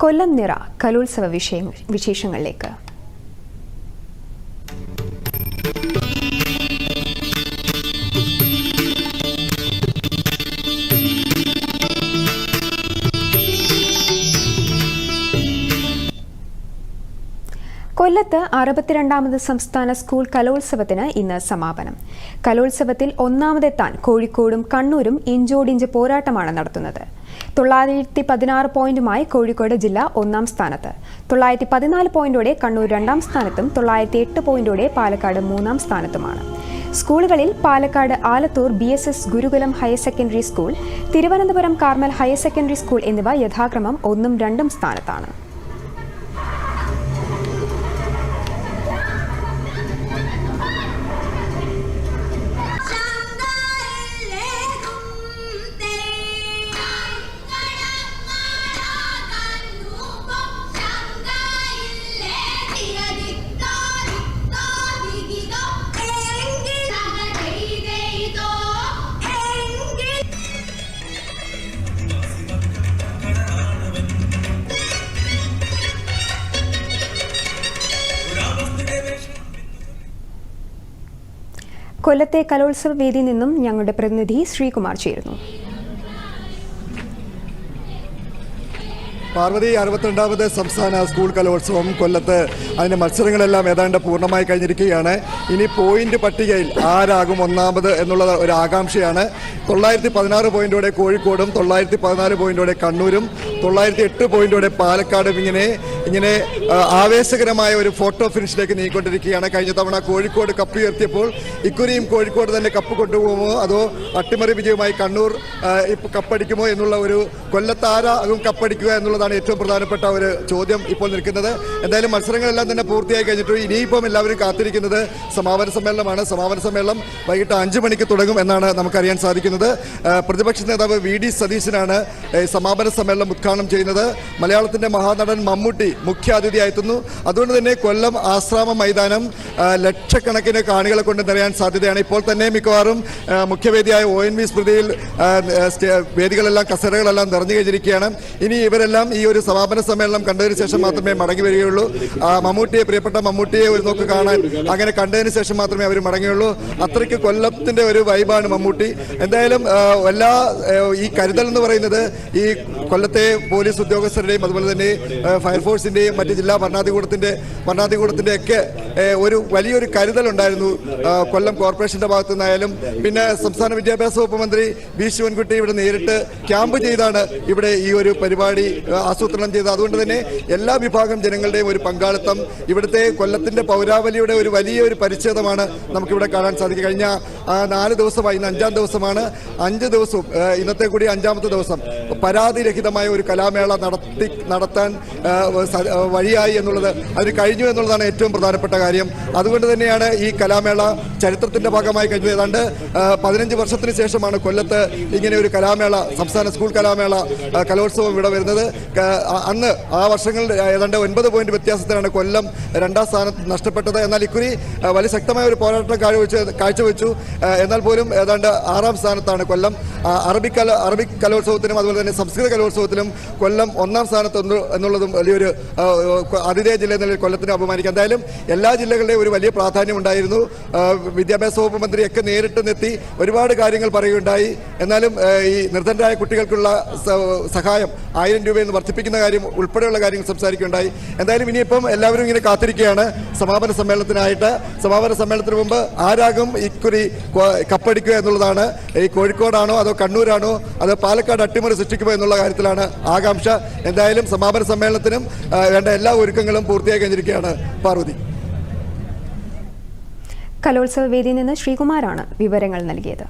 കൊല്ലം നിറ കലോത്സവ വിഷയം വിശേഷങ്ങളിലേക്ക്. കൊല്ലത്ത് അറുപത്തിരണ്ടാമത് സംസ്ഥാന സ്കൂൾ കലോത്സവത്തിന് ഇന്ന് സമാപനം. കലോത്സവത്തിൽ ഒന്നാമതെത്താൻ കോഴിക്കോടും കണ്ണൂരും ഇഞ്ചോടിഞ്ച് പോരാട്ടമാണ് നടത്തുന്നത്. തൊള്ളായിരത്തി പതിനാറ് പോയിന്റുമായി കോഴിക്കോട് ജില്ല ഒന്നാം സ്ഥാനത്ത്. തൊള്ളായിരത്തി പതിനാല് പോയിന്റോടെ കണ്ണൂർ രണ്ടാം സ്ഥാനത്തും തൊള്ളായിരത്തി എട്ട് പോയിന്റോടെ പാലക്കാട് മൂന്നാം സ്ഥാനത്തുമാണ്. സ്കൂളുകളിൽ Palakkad Alathur B S S Gurukulam higher secondary school Thiruvananthapuram Carmel higher secondary school എന്നിവ യഥാക്രമം ഒന്നും രണ്ടും സ്ഥാനത്താണ്. കൊല്ലത്തെ കലോത്സവ വേദിയിൽ നിന്നും ഞങ്ങളുടെ പ്രതിനിധി ശ്രീകുമാർ ചേരുന്നു. പാർവതി അറുപത്തിരണ്ടാമത് സംസ്ഥാന സ്കൂൾ കലോത്സവം കൊല്ലത്ത് അതിന്റെ മത്സരങ്ങളെല്ലാം ഏതാണ്ട് പൂർണമായി കഴിഞ്ഞിരിക്കുകയാണ്. ഇനി പോയിന്റ് പട്ടികയിൽ ആരാകും ഒന്നാമത് എന്നുള്ള ഒരു ആകാംക്ഷയാണ്. തൊള്ളായിരത്തി പതിനാറ് പോയിന്റോടെ കോഴിക്കോടും തൊള്ളായിരത്തി പതിനാല് പോയിന്റോടെ കണ്ണൂരും തൊള്ളായിരത്തി എട്ട് പോയിന്റോടെ പാലക്കാടും ഇങ്ങനെ ഇങ്ങനെ ആവേശകരമായ ഒരു ഫോട്ടോ ഫിനിഷിലേക്ക് നീങ്ങിക്കൊണ്ടിരിക്കുകയാണ്. കഴിഞ്ഞ തവണ കോഴിക്കോട് കപ്പ് ഉയർത്തിയപ്പോൾ ഇക്കുറിയും കോഴിക്കോട് തന്നെ കപ്പ് കൊണ്ടുപോകുമോ? അതോ അട്ടിമറി വിജയമായി കണ്ണൂർ കപ്പടിക്കുമോ എന്നുള്ള ഒരു കൊല്ലത്താരാകും കപ്പടിക്കുക എന്നുള്ളതാണ് ഏറ്റവും പ്രധാനപ്പെട്ട ഒരു ചോദ്യം ഇപ്പോൾ നിൽക്കുന്നത്. എന്തായാലും മത്സരങ്ങളെല്ലാം തന്നെ പൂർത്തിയായി കഴിഞ്ഞിട്ട് ഇനിയിപ്പം എല്ലാവരും കാത്തിരിക്കുന്നത് സമാപന സമ്മേളനമാണ്. സമാപന സമ്മേളനം വൈകിട്ട് അഞ്ച് മണിക്ക് തുടങ്ങും എന്നാണ് നമുക്കറിയാൻ സാധിക്കുന്നത്. പ്രതിപക്ഷ നേതാവ് വി ഡി സതീശനാണ് സമാപന സമ്മേളനം ഉദ്ഘാടനം ചെയ്യുന്നത്. മലയാളത്തിന്റെ മഹാനടൻ മമ്മൂട്ടി മുഖ്യാതിഥിയായെത്തുന്നു അതുകൊണ്ട് തന്നെ കൊല്ലം ആശ്രാമ മൈതാനം ലക്ഷക്കണക്കിന് കാണികളെ കൊണ്ട് നിറയാൻ സാധ്യതയാണ്. ഇപ്പോൾ തന്നെ മിക്കവാറും മുഖ്യവേദിയായ ഒ എൻ വി സ്മൃതിയിൽ വേദികളെല്ലാം കസേരകളെല്ലാം നിറഞ്ഞു കഴിഞ്ഞിരിക്കുകയാണ്. ഇനി ഇവരെല്ലാം ഈ ഒരു സമാപന സമ്മേളനം കണ്ടതിന് ശേഷം മാത്രമേ മടങ്ങി വരികയുള്ളൂ. മമ്മൂട്ടിയെ പ്രിയപ്പെട്ട മമ്മൂട്ടിയെ ഒരു നോക്ക് കാണാൻ അങ്ങനെ കണ്ടതിന് ശേഷം മാത്രമേ അവർ മടങ്ങുകയുള്ളൂ. അത്രയ്ക്ക് കൊല്ലത്തിന്റെ ഒരു വൈബാണ് മമ്മൂട്ടി. എന്തായാലും എല്ലാ ഈ കരുതൽ എന്ന് പറയുന്നത് ഈ കൊല്ലത്തെ പോലീസ് ഉദ്യോഗസ്ഥരുടെയും അതുപോലെ തന്നെ ഫയർഫോഴ്സിന്റെയും മറ്റ് ജില്ലാ ഭരണാധികൂടത്തിന്റെ ഭരണാധികൂടത്തിന്റെ ഒക്കെ ഒരു വലിയൊരു കരുതൽ ഉണ്ടായിരുന്നു കൊല്ലം കോർപ്പറേഷന്റെ ഭാഗത്തു നിന്നായാലും പിന്നെ സംസ്ഥാന വിദ്യാഭ്യാസ വകുപ്പ് മന്ത്രി വി ശിവൻകുട്ടി ഇവിടെ നേരിട്ട് ക്യാമ്പ് ചെയ്താണ് ഇവിടെ ഈ ഒരു പരിപാടി ആസൂത്രണം ചെയ്തത്. അതുകൊണ്ട് തന്നെ എല്ലാ വിഭാഗം ജനങ്ങളുടെയും ഒരു പങ്കാളിത്തം ഇവിടുത്തെ കൊല്ലത്തിന്റെ പൗരാവലിയുടെ ഒരു വലിയ ഒരു പരിച്ഛേദമാണ് നമുക്കിവിടെ കാണാൻ സാധിക്കും. കഴിഞ്ഞ നാല് ദിവസമായി ഇന്ന് അഞ്ചാം ദിവസമാണ്. അഞ്ച് ദിവസവും ഇന്നത്തെ കൂടി അഞ്ചാമത്തെ ദിവസം. പരാതിരഹിതമായ ഒരു കലാമേള നടത്തി നടത്താൻ വഴിയായി എന്നുള്ളത് അതിന് കഴിഞ്ഞു എന്നുള്ളതാണ് ഏറ്റവും പ്രധാനപ്പെട്ട കാര്യം. അതുകൊണ്ട് തന്നെയാണ് ഈ കലാമേള ചരിത്രത്തിന്റെ ഭാഗമായി കഴിഞ്ഞത്. ഏതാണ്ട് പതിനഞ്ച് വർഷത്തിന് ശേഷമാണ് കൊല്ലത്ത് ഇങ്ങനെ ഒരു കലാമേള സംസ്ഥാന സ്കൂൾ കലാമേള കലോത്സവം ഇവിടെ വരുന്നത്. അന്ന് ആ വർഷങ്ങളിൽ ഏതാണ്ട് ഒൻപത് പോയിന്റ് വ്യത്യാസത്തിലാണ് കൊല്ലം രണ്ടാം സ്ഥാനത്ത് നഷ്ടപ്പെട്ടത്. എന്നാൽ ഇക്കുറി വലിയ ശക്തമായ ഒരു പോരാട്ടം കാഴ്ചവെച്ച്. കാഴ്ചവെച്ചു എന്നാൽ പോലും ഏതാണ്ട് ആറാം സ്ഥാനത്താണ് കൊല്ലം. അറബിക് കല അറബിക് കലോത്സവത്തിനും അതുപോലെ തന്നെ സംസ്കൃത കലോത്സവത്തിലും കൊല്ലം ഒന്നാം സ്ഥാനത്ത് എന്നുള്ളതും വലിയൊരു അതിഥേയ ജില്ല എന്ന കൊല്ലത്തിനെ കൊല്ലത്തിന് അപമാനിക്കാം. എന്തായാലും എല്ലാ ജില്ലകളുടെയും ഒരു വലിയ പ്രാധാന്യം ഉണ്ടായിരുന്നു. വിദ്യാഭ്യാസ വകുപ്പ് മന്ത്രിയൊക്കെ നേരിട്ട് നിർത്തി ഒരുപാട് കാര്യങ്ങൾ പറയുകയുണ്ടായി. എന്നാലും ഈ നിർദ്ധനരായ കുട്ടികൾക്കുള്ള സഹായം ആയിരം രൂപയെന്ന് വർദ്ധിപ്പിക്കുന്ന കാര്യം ഉൾപ്പെടെയുള്ള കാര്യങ്ങൾ സംസാരിക്കുകയുണ്ടായി. എന്തായാലും ഇനിയിപ്പം എല്ലാവരും ഇങ്ങനെ കാത്തിരിക്കുകയാണ് സമാപന സമ്മേളനത്തിനായിട്ട്. സമാപന സമ്മേളനത്തിന് മുമ്പ് ആരാകും ഇക്കുറി കപ്പടിക്കുക എന്നുള്ളതാണ്. ഈ കോഴിക്കോടാണോ അതോ കണ്ണൂരാണോ അതോ പാലക്കാട് അട്ടിമറി സൃഷ്ടിക്കുമോ എന്നുള്ള കാര്യത്തിലാണ് ആകാംക്ഷ. എന്തായാലും സമാപന സമ്മേളനത്തിനും വേണ്ട എല്ലാ ഒരുക്കങ്ങളും പൂർത്തിയായി കഴിഞ്ഞിരിക്കുകയാണ് പാർവതി. കലോത്സവ വേദിയിൽ നിന്ന് ശ്രീകുമാറാണ് വിവരങ്ങൾ നൽകിയത്.